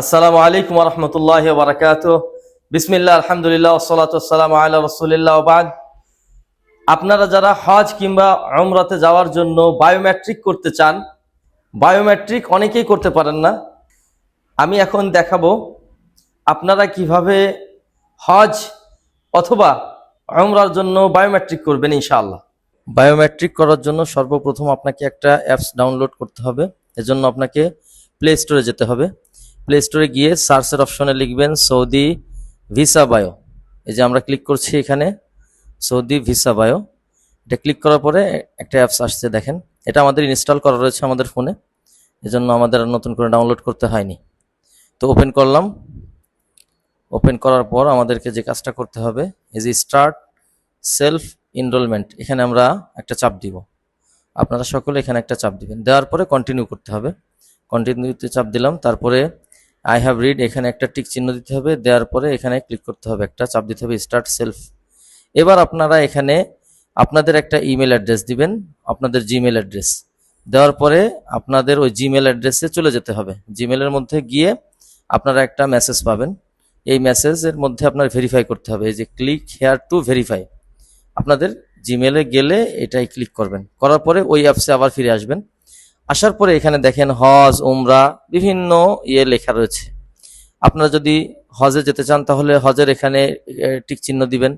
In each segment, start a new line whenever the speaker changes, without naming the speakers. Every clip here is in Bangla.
আসসালামু আলাইকুম রহমতুল্লাহ বারাকাত বিসমিল্লাহ, আলহামদুলিল্লাহ সালাতাম আল্লাহ রসুলিল্লাহ বাদ। আপনারা যারা হজ কিংবা umরাতে যাওয়ার জন্য বায়োমেট্রিক করতে চান, বায়োমেট্রিক অনেকেই করতে পারেন না। আমি এখন দেখাবো আপনারা কীভাবে হজ অথবা umরার জন্য বায়োমেট্রিক করবেন ইনশাআল্লাহ। বায়োমেট্রিক করার জন্য সর্বপ্রথম আপনাকে একটা অ্যাপস ডাউনলোড করতে হবে। এজন্য আপনাকে প্লে স্টোরে যেতে হবে। প্লে স্টোরে গিয়ে সার্চের অপশনে লিখবেন সৌদি ভিসা বায়ো এই যে আমরা ক্লিক করছি এখানে সৌদি ভিসা বায়ো এটা ক্লিক করার পরে একটা অ্যাপস আসছে, দেখেন। এটা আমাদের ইনস্টল করা রয়েছে আমাদের ফোনে এজন্য আমাদের নতুন করে ডাউনলোড করতে হয়নি। তো ওপেন করলাম। ওপেন করার পর আমাদেরকে যে কাজটা করতে হবে, এই স্টার্ট সেলফ এনরোলমেন্ট এখানে আমরা একটা চাপ দিব। আপনারা সকলে এখানে একটা চাপ দিবেন। দেওয়ার পরে কন্টিনিউ করতে হবে। কন্টিনিউতে চাপ দিলাম। তারপরে আই হ্যাভ রিড এখানে একটা টিক চিহ্ন দিতে হবে, দেওয়ার পরে এখানে ক্লিক করতে হবে, একটা চাপ দিতে হবে স্টার্ট সেলফ এবার আপনারা এখানে আপনাদের একটা ইমেল অ্যাড্রেস দিবেন, আপনাদের জিমেল অ্যাড্রেস দেওয়ার পরে আপনাদের ওই জিমেল অ্যাড্রেসে চলে যেতে হবে। জিমেলের মধ্যে গিয়ে আপনারা একটা মেসেজ পাবেন। এই মেসেজের মধ্যে আপনার ভেরিফাই করতে হবে, এই যে ক্লিক হেয়ার টু ভেরিফাই আপনাদের জিমেলে গেলে এটাই ক্লিক করবেন। করার পরে ওই অ্যাপসে আবার ফিরে আসবেন। আসার পরে এখানে দেখেন হজ, উমরা বিভিন্ন ইয়ে লেখা রয়েছে। আপনারা যদি হজে যেতে চান, তাহলে হজের এখানে টিক চিহ্ন দিবেন।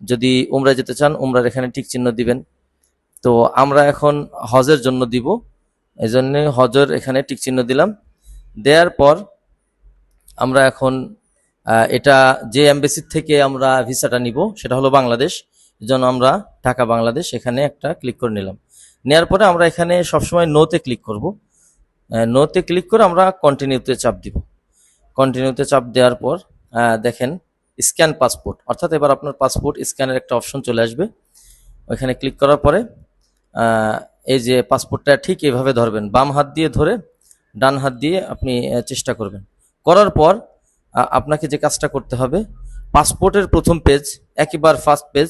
যদি উমরা যেতে চান, উমরার এখানে টিক চিহ্ন দিবেন। তো আমরা এখন হজের জন্য দিব। এই জন্য হজের এখানে টিক চিহ্ন দিলাম। দেওয়ার পর আমরা এখন এটা যে এমবেসির থেকে আমরা ভিসাটা নিব, সেটা হলো বাংলাদেশ। জন্য আমরা ঢাকা, বাংলাদেশ এখানে একটা ক্লিক করে নিলাম। নেওয়ার পরে আমরা এখানে সবসময় নোতে ক্লিক করব। নোতে ক্লিক করে আমরা কন্টিনিউতে চাপ দিব। কন্টিনিউতে চাপ দেওয়ার পর দেখেন স্ক্যান পাসপোর্ট অর্থাৎ এবার আপনার পাসপোর্ট স্ক্যানের একটা অপশন চলে আসবে। ওইখানে ক্লিক করার পরে এই যে পাসপোর্টটা ঠিক এভাবে ধরবেন, বাম হাত দিয়ে ধরে ডান হাত দিয়ে আপনি চেষ্টা করবেন। করার পর আপনাকে যে কাজটা করতে হবে পাসপোর্টের প্রথম পেজ একেবারে ফার্স্ট পেজ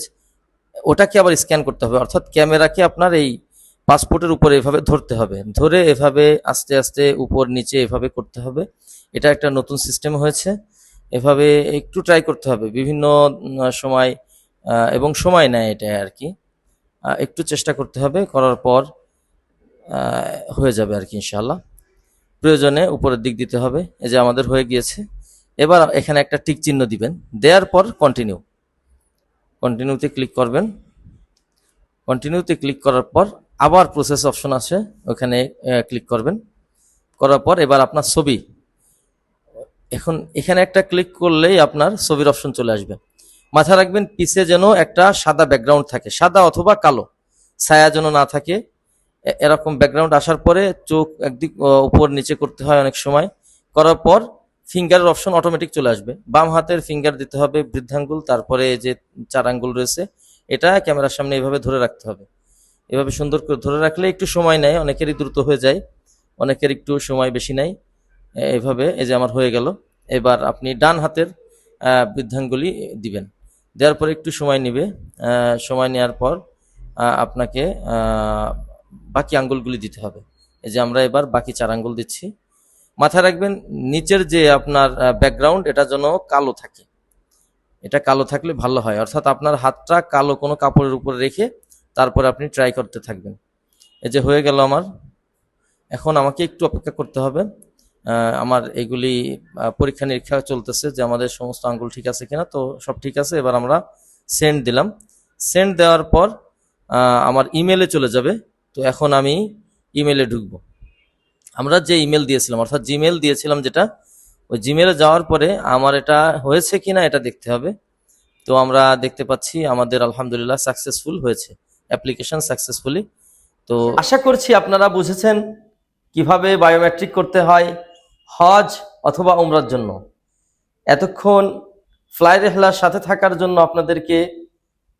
ওটাকে আবার স্ক্যান করতে হবে। অর্থাৎ ক্যামেরাকে আপনার এই পাসপোর্টের উপরে এভাবে ধরতে হবে। ধরে এভাবে আস্তে আস্তে উপর নিচে এভাবে করতে হবে। এটা একটা নতুন সিস্টেম হয়েছে। এভাবে একটু ট্রাই করতে হবে। বিভিন্ন সময় এবং সময় নেয় এটা আর কি। একটু চেষ্টা করতে হবে। করার পর হয়ে যাবে আর কি ইনশাল্লাহ প্রয়োজনে উপরের দিক দিতে হবে। এই যে আমাদের হয়ে গিয়েছে। এবার এখানে একটা টিক চিহ্ন দিবেন। দেওয়ার পর কন্টিনিউ কন্টিনিউতে ক্লিক করবেন। কন্টিনিউতে ক্লিক করার পর আবার প্রসেস অপশন আছে ওখানে ক্লিক করবেন। করার পর এবার আপনার ছবি। এখন এখানে একটা ক্লিক করলেই আপনার ছবির অপশন চলে আসবে। মাথায় রাখবেন, পিছে যেন একটা সাদা ব্যাকগ্রাউন্ড থাকে, সাদা অথবা কালো। ছায়া যেন না থাকে। এরকম ব্যাকগ্রাউন্ড আসার পরে চোখ একদিক উপর, নিচে করতে হয় অনেক সময়। করার পর ফিঙ্গারের অপশন অটোমেটিক চলে আসবে। বাম হাতের ফিঙ্গার দিতে হবে বৃদ্ধাঙ্গুল, তারপরে যে চার আঙ্গুল রয়েছে, এটা ক্যামেরার সামনে এভাবে ধরে রাখতে হবে। এভাবে সুন্দর করে ধরে রাখলে একটু সময় নেয়, অনেকেরই দ্রুত হয়ে যায়, অনেকের একটু সময় বেশি নেয়। এ- এইভাবে এই যে আমার হয়ে গেল, এবার আপনি ডান হাতের বৃদ্ধাঙ্গুলি দিবেন। দেওয়ার পরে একটু সময় নেবে সময় নেওয়ার পর আপনাকে বাকি আঙ্গুলগুলি দিতে হবে। এই যে আমরা এবার বাকি চার আঙ্গুল দিচ্ছি। মাথায় রাখবেন, নিচের যে আপনার ব্যাকগ্রাউন্ড এটা যেন কালো থাকে। এটা কালো থাকলে ভালো হয়। অর্থাৎ আপনার হাতটা কালো কোনো কাপড়ের উপর রেখে তারপরে আপনি ট্রাই করতে থাকবেন। এই যে হয়ে গেল আমার। এখন আমাকে একটু অপেক্ষা করতে হবে। আমার এগুলি পরীক্ষা নিরীক্ষা চলতেছে যে আমাদের সমস্ত আঙ্গুল ঠিক আছে কিনা। তো সব ঠিক আছে, এবার আমরা সেন্ড দিলাম। সেন্ড দেওয়ার পর আমার ইমেলে চলে যাবে। তো এখন আমি ইমেলে ঢুকবো। আমরা যে ইমেল দিয়েছিলাম, অর্থাৎ জিমেল দিয়েছিলাম যেটা, ওই জিমেলে যাওয়ার পরে আমার এটা হয়েছে কিনা এটা দেখতে হবে। তো আমরা দেখতে পাচ্ছি আমাদের আলহামদুলিল্লাহ সাকসেসফুল হয়েছে অ্যাপ্লিকেশন সাকসেসফুলি তো আশা করছি আপনারা বুঝেছেন কীভাবে বায়োমেট্রিক করতে হয় হজ অথবা উমরার জন্য। এতক্ষণ ফ্লাই রেহলার সাথে থাকার জন্য আপনাদেরকে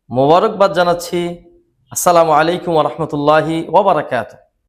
মোবারকবাদ জানাচ্ছি। আসসালামু আলাইকুম রহমতুল্লাহি ওবরাকাত